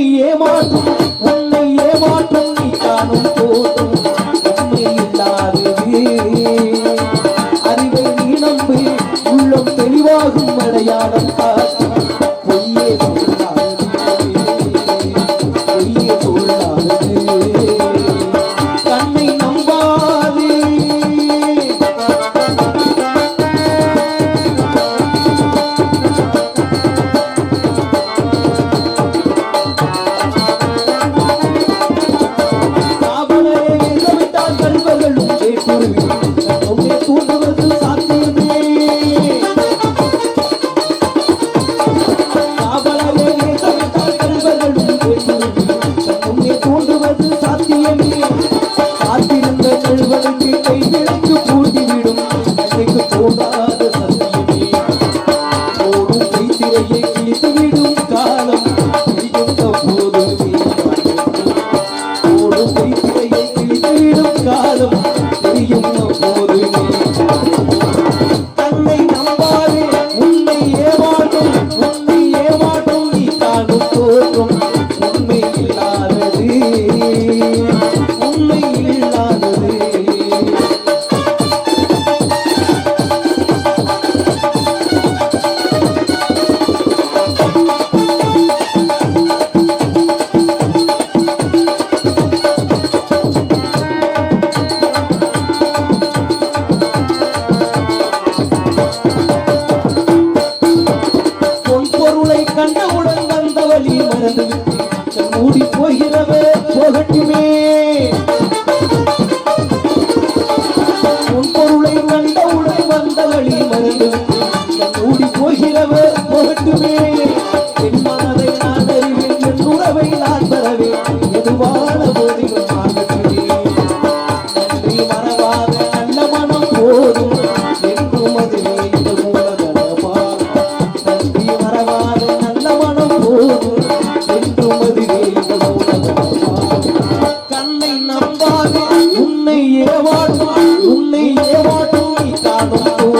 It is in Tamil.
உன்னை ஏமாற்றும் உன்னை ஏமாற்றும் நீ காணும் போதும். உண்மை இல்லாதது அறிவை நீ நம்பு உள்ளம் தெளிவாகும் அடையாளம் Thank you. வேண்டும் மூடி போகிறவே போகட்டுமே. பொருளை கண்டவுடன் வந்த வழி மறந்து மூடி போகிறவே போகட்டுமே. என் மனதை நான் அறிவேன் என் உறவை நான் தரவேன் எதுவான உன்னை ஏவாட்டும் உன்னை ஏவாட்டும் நீ காணும்